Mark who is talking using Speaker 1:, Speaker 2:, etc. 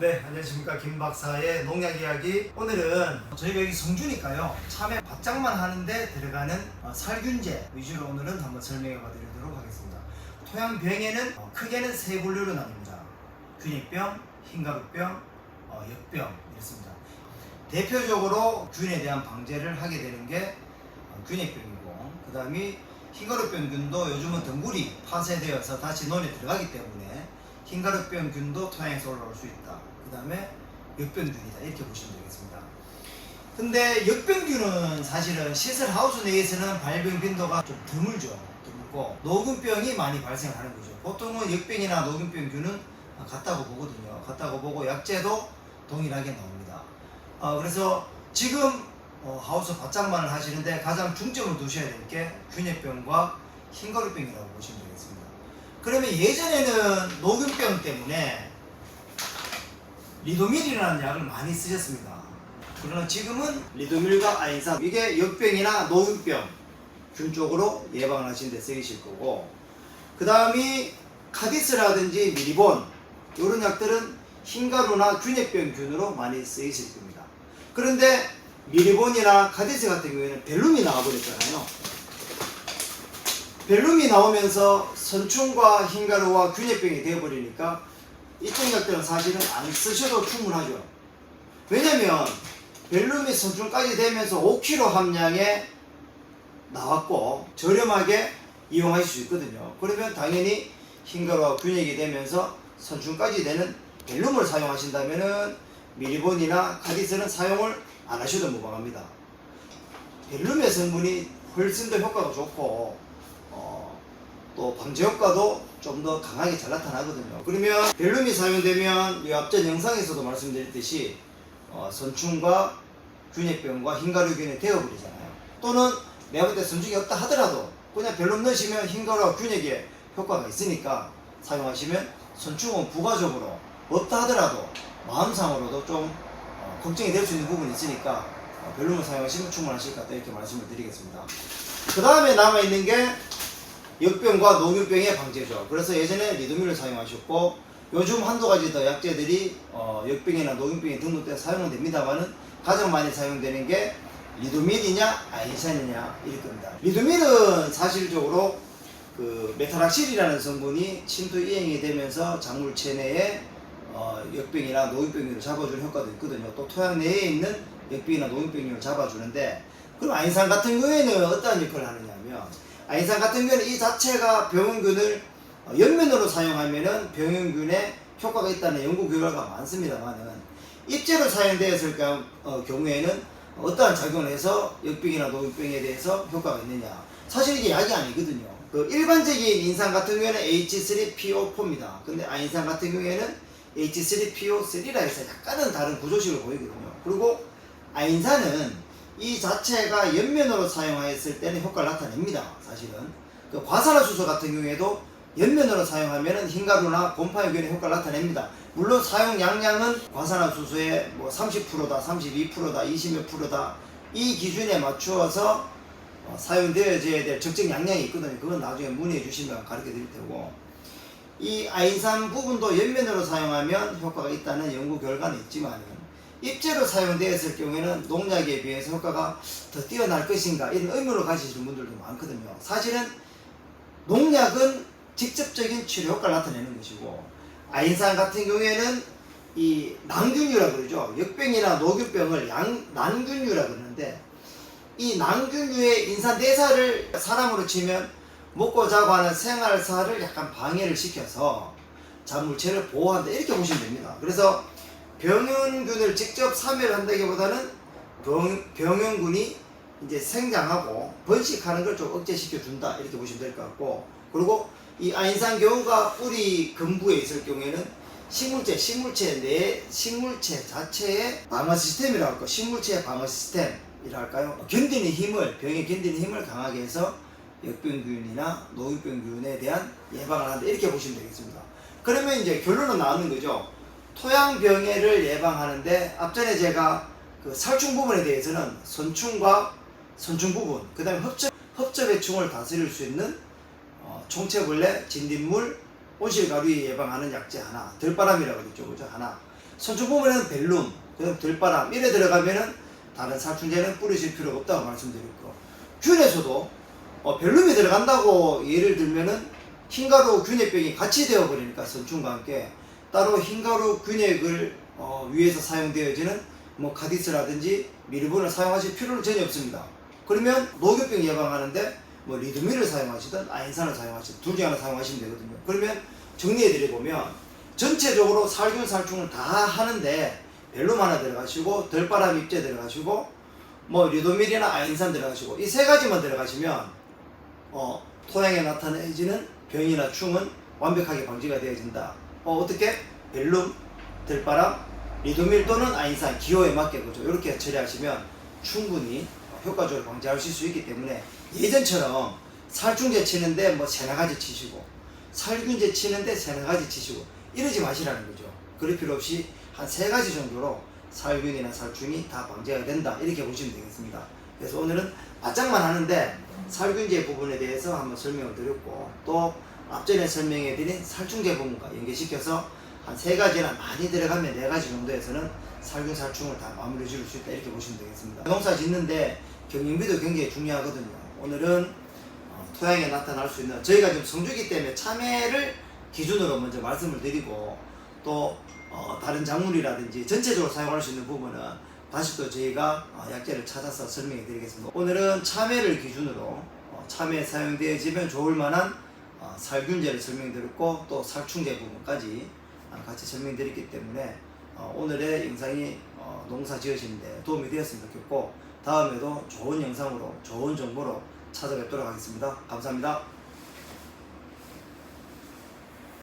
Speaker 1: 네, 안녕하십니까. 김 박사의 농약 이야기. 오늘은 저희가 여기 성주니까요. 참외 바짝만 하는데 들어가는 어, 살균제 위주로 오늘은 한번 설명해 봐 드리도록 하겠습니다. 토양병에는 어, 크게는 세 분류로 나뉩니다. 균입병, 흰가루병, 어, 역병 이렇습니다. 대표적으로 균에 대한 방제를 하게 되는 게 어, 균입병이고 그 다음이 흰가루병균도 요즘은 덩굴이 파쇄되어서 다시 논에 들어가기 때문에 흰가루병균도 토양에서 올라올 수 있다. 그 다음에 역병균이다. 이렇게 보시면 되겠습니다. 근데 역병균은 사실은 시설 하우스 내에서는 발병 빈도가 좀 드물죠. 드물고 녹균병이 많이 발생하는 거죠. 보통은 역병이나 녹균병균은 같다고 보거든요. 같다고 보고 약제도 동일하게 나옵니다. 어, 그래서 지금 어, 하우스 바짝만을 하시는데 가장 중점을 두셔야 될 게 균열병과 흰거루병이라고 보시면 되겠습니다. 그러면 예전에는 녹균병 때문에 리도밀이라는 약을 많이 쓰셨습니다. 그러나 지금은 리도밀과 아인산 이게 역병이나 녹균병 균 쪽으로 예방을 하시는 데 쓰이실 거고 그 다음이 카디스라든지 미리본 이런 약들은 흰가루나 균핵병 균으로 많이 쓰이실 겁니다. 그런데 미리본이나 카디스 같은 경우에는 벨룸이 나와버렸잖아요. 벨룸이 나오면서 선충과 흰가루와 균핵병이 되어버리니까 이쪽 약들은 사실은 안 쓰셔도 충분하죠. 왜냐면 벨룸이 선충까지 되면서 5kg 함량에 나왔고 저렴하게 이용하실 수 있거든요. 그러면 당연히 흰가루와 균형이 되면서 선충까지 되는 벨룸을 사용하신다면은 미리본이나 카디스는 사용을 안 하셔도 무방합니다. 벨룸의 성분이 훨씬 더 효과가 좋고 어, 또 방제 효과도 좀 더 강하게 잘 나타나거든요. 그러면 벨룸이 사용되면 이 앞전 영상에서도 말씀드렸듯이 어, 선충과 균핵병과 흰가루균이 되어버리잖아요. 또는 내가 볼때 선충이 없다 하더라도 그냥 벨룸 넣으시면 흰가루와 균핵에 효과가 있으니까 사용하시면 선충은 부가적으로 없다 하더라도 마음상으로도 좀 어, 걱정이 될 수 있는 부분이 있으니까 어, 벨룸을 사용하시면 충분하실 것 같다 이렇게 말씀을 드리겠습니다. 그 다음에 남아있는 게 역병과 녹균병의 방제죠. 그래서 예전에 리도밀을 사용하셨고 요즘 한두 가지 더 약제들이 어, 역병이나 녹균병에 등록돼 사용은 됩니다만은 가장 많이 사용되는 게 리도밀이냐 아인산이냐 이럴 겁니다. 리도밀은 사실적으로 그 메탈락실이라는 성분이 침투 이행이 되면서 작물 체내에 어, 역병이나 녹균병을 잡아주는 효과도 있거든요. 또 토양 내에 있는 역병이나 녹균병을 잡아주는데 그럼 아인산 같은 경우에는 어떠한 역할을 하느냐면 아인산 같은 경우는 이 자체가 병원균을 어, 옆면으로 사용하면은 병원균에 효과가 있다는 연구 결과가 많습니다만은 입제로 사용되었을 경- 어, 경우에는 어떠한 작용을 해서 역병이나 녹병에 대해서 효과가 있느냐. 사실 이게 약이 아니거든요. 그 일반적인 인산 같은 경우에는 H3PO4입니다. 근데 아인산 같은 경우에는 H3PO3라 해서 약간은 다른 구조식을 보이거든요. 그리고 아인산은 이 자체가 옆면으로 사용하였을 때는 효과를 나타냅니다. 사실은 그 과산화수소 같은 경우에도 옆면으로 사용하면은 흰가루나 곰팡이균의 효과를 나타냅니다. 물론 사용 양량은 과산화수소의 뭐 30%다, 32%다, 20몇 프로다 이 기준에 맞추어서 어, 사용되어져야 될 적정 양량이 있거든요. 그건 나중에 문의해 주시면 가르쳐 드릴 테고 이 아인산 부분도 옆면으로 사용하면 효과가 있다는 연구 결과는 있지만은 입제로 사용되었을 경우에는 농약에 비해서 효과가 더 뛰어날 것인가 이런 의문을 가지시는 분들도 많거든요. 사실은 농약은 직접적인 치료 효과를 나타내는 것이고 아인산 같은 경우에는 이 난균류라 그러죠. 역병이나 녹균병을 양, 난균류라 그러는데 이 난균류의 인산 대사를 사람으로 치면 먹고 자고 하는 생활사를 약간 방해를 시켜서 작물체를 보호한다 이렇게 보시면 됩니다. 그래서 병원균을 직접 사멸 한다기보다는 병, 병원균이 이제 생장하고 번식하는 걸 좀 억제시켜 준다. 이렇게 보시면 될 것 같고. 그리고 이 아인산 경우가 뿌리 근부에 있을 경우에는 식물체 식물체 내 식물체 자체의 방어 시스템이라고 할까 식물체의 방어 시스템이라 할까요? 견디는 힘을 병에 견디는 힘을 강하게 해서 역병균이나 노유병균에 대한 예방을 한다. 이렇게 보시면 되겠습니다. 그러면 이제 결론은 나오는 거죠 토양병해를 예방하는데 앞전에 제가 그 살충 부분에 대해서는 선충과 선충 부분, 그 다음에 흡접, 흡접해충을 다스릴 수 있는 어, 총체벌레, 진딧물, 온실가루 예방하는 약제 하나, 들바람이라고 그랬죠, 그죠? 하나. 선충 부분에는 벨룸, 그 다음 들바람 이래 들어가면은 다른 살충제는 뿌리실 필요가 없다고 말씀드렸고 균에서도 어, 벨룸이 들어간다고 예를 들면은 흰가루 균액병이 같이 되어 버리니까 선충과 함께 따로 흰가루 균액을 어, 위해서 사용되어지는 뭐 카디스라든지 미르본을 사용하실 필요는 전혀 없습니다. 그러면 녹유병 예방하는데 뭐 리드밀을 사용하시든 아인산을 사용하시든 둘 중에 하나 사용하시면 되거든요. 그러면 정리해드려 보면 전체적으로 살균 살충을 다 하는데 벨룸 하나 들어가시고 덜바람 입제 들어가시고 뭐 리도밀이나 아인산 들어가시고 이 세 가지만 들어가시면 어, 토양에 나타내지는 병이나 충은 완벽하게 방지가 되어진다. 어, 어떻게? 벨룸, 들바람, 리도밀 또는 아인산 기호에 맞게 그죠. 이렇게 처리하시면 충분히 효과적으로 방지하실 수 있기 때문에 예전처럼 살충제 치는데 뭐 세네 가지 치시고 살균제 치는데 세네 가지 치시고 이러지 마시라는 거죠. 그럴 필요 없이 한 세 가지 정도로 살균이나 살충이 다 방지가 된다 이렇게 보시면 되겠습니다. 그래서 오늘은 바짝만 하는데 살균제 부분에 대해서 한번 설명을 드렸고 또 앞전에 설명해 드린 살충제 부분과 연계시켜서 한 세 가지나 많이 들어가면 네 가지 정도에서는 살균 살충을 다 마무리 지을 수 있다 이렇게 보시면 되겠습니다. 농사 짓는데 경영비도 굉장히 중요하거든요. 오늘은 어, 토양에 나타날 수 있는 저희가 지금 성주기 때문에 참외를 기준으로 먼저 말씀을 드리고 또 어, 다른 작물이라든지 전체적으로 사용할 수 있는 부분은 다시 또 저희가 어, 약재를 찾아서 설명해 드리겠습니다. 오늘은 참외를 기준으로 어, 참외에 사용되어지면 좋을 만한 어, 살균제를 설명드렸고 또 살충제 부분까지 어, 같이 설명드렸기 때문에 어, 오늘의 영상이 어, 농사 지으시는데 도움이 되었으면 좋겠고 다음에도 좋은 영상으로 좋은 정보로 찾아뵙도록 하겠습니다. 감사합니다.